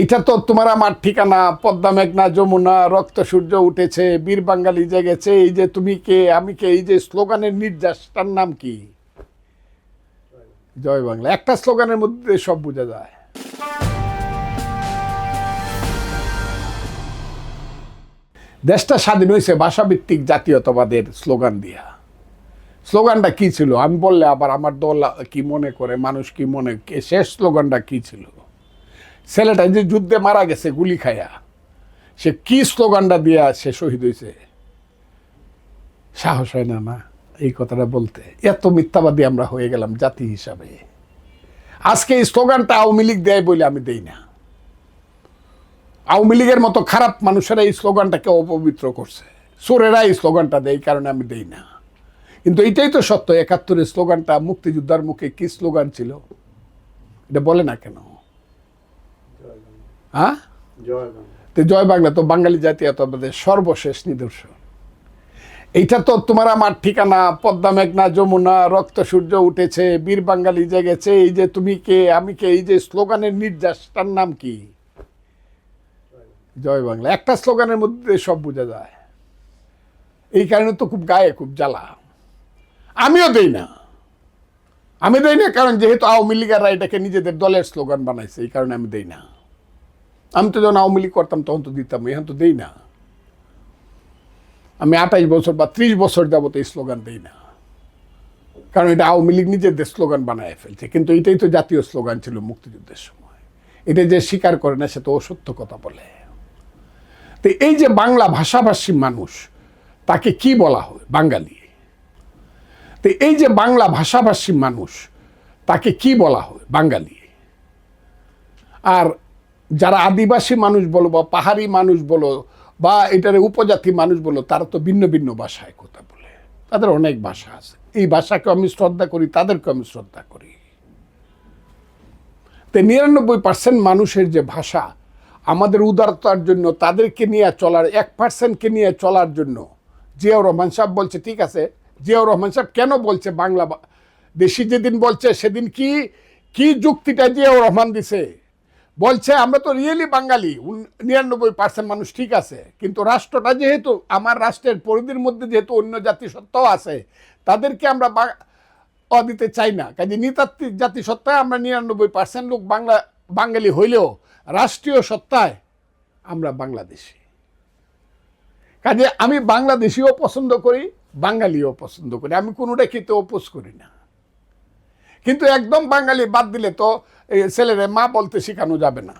এইটা তো তোমার আমার ঠিকানা, পদ্মা মেঘনা, যমুনা, রক্ত সূর্য উঠেছে, বীর বাঙালি জেগেছে, এই যে তুমি কে, আমি কে, এই যে স্লোগানের নির্যাসটার নাম কি? জয় বাংলা। একটা স্লোগানের মধ্যে সব বোঝা যায়। দেশটা স্বাধীন হয়েছে ভাষাভিত্তিক জাতীয়তাবাদের স্লোগান দিয়া। স্লোগানটা কি ছিল? আমি বললে আবার আমার দল কি মনে করে, মানুষ কি মনে শেষ স্লোগানটা কি ছিল? ছেলেটা যে যুদ্ধে মারা গেছে, গুলি খায়া, সে কি স্লোগানটা দিয়া সে শহীদ হয়েছে সাহস হয় না না এই কথাটা বলতে। এত মিথ্যাবাদী আমরা হয়ে গেলাম জাতি হিসাবে। আজকে এই স্লোগানটা আওয়ামী লীগ দেয় বলে আমি দেই না। আওয়ামী লীগের মতো খারাপ মানুষেরা এই স্লোগানটাকে অপবিত্র করছে। সোরেরা এই স্লোগানটা দেয় কারণে আমি দেই না। কিন্তু এটাই তো সত্য, একাত্তরের স্লোগানটা মুক্তিযোদ্ধার মুখে কি স্লোগান ছিল? এটা বলে না কেন? হ্যাঁ? জয় বাংলা। তো জয় বাংলা তো বাঙালি জাতীয়তাবাদের সর্বশেষ নিদর্শন। এইটা তো তোমার আমার ঠিকানা পদ্মা মেঘনা যমুনা রক্ত সূর্য উঠেছে বীর বাঙালি জেগেছে এই যে তুমি কে আমি কে এই যে স্লোগানের নির্যাসটার নাম কি? জয় বাংলা। একটা স্লোগানের মধ্যে সব বোঝা যায়। এই কারণে তো খুব গায়ে খুব জ্বালা। আমিও দেই না। আমি দেই না কারণ যেহেতু আওয়ামী লীগাররা এটাকে নিজেদের দলের স্লোগান বানাইছে এই কারণে আমি দেই না। আমি তো যখন আওয়ামী লীগ করতাম, তখন তো দিতাম, এখন তো দেই না। আমি আঠাইশ বছর বা ত্রিশ বছর যাবত এই স্লোগান দেই না। কারণ এটা আওয়ামী লীগ নিজেদের স্লোগান বানায় ফেলছে, কিন্তু এটাই তো জাতীয় স্লোগান ছিল মুক্তিযুদ্ধের সময়। এটা যে স্বীকার করে না সে তো অসত্য কথা বলে। তো এই যে বাংলা ভাষাভাষী মানুষ, তাকে কি বলা হয় বাঙালি? তো এই যে বাংলা ভাষাভাষী মানুষ, তাকে কি বলা হয় বাঙালি? আর যারা আদিবাসী মানুষ বলো বা পাহাড়ি মানুষ বলো বা এটার উপজাতি মানুষ বলো, তারা তো ভিন্ন ভিন্ন ভাষায় কথা বলে। তাদের অনেক ভাষা আছে। এই ভাষাকে আমি শ্রদ্ধা করি তাদেরকে আমি শ্রদ্ধা করি। তো নিরানব্বই পার্সেন্ট মানুষের যে ভাষা, আমাদের উদারতার জন্য, তাদেরকে নিয়ে চলার, এক পার্সেন্টকে নিয়ে চলার জন্য, জিয়াউর রহমান সাহেব বলছে, ঠিক আছে, জিয়াউর রহমান সাহেব কেন বলছে বাংলা দেশি যেদিন বলছে, সেদিন কি কি যুক্তিটা জিয়াউর রহমান দিছে? বলছে, আমরা তো রিয়েলি বাঙালি। নিরানব্বই পার্সেন্ট মানুষ ঠিক আছে। কিন্তু রাষ্ট্রটা যেহেতু, আমার রাষ্ট্রের পরিধির মধ্যে যেহেতু অন্য জাতিসত্ত্বাও আছে, তাদেরকে আমরা দিতে চাই না। কাজে নৃতাত্ত্বিক জাতিসত্তায় আমরা নিরানব্বই পার্সেন্ট লোক বাংলা বাঙালি হইলেও রাষ্ট্রীয় সত্তায় আমরা বাংলাদেশি। কাজে আমি বাংলাদেশিও পছন্দ করি, বাঙালিও পছন্দ করি। আমি কোনোটা খেতে অপোজ করি না। কিন্তু একদম বাঙালি বাদ দিলে তো ছেলেরে মা বলতে শেখানো যাবে না।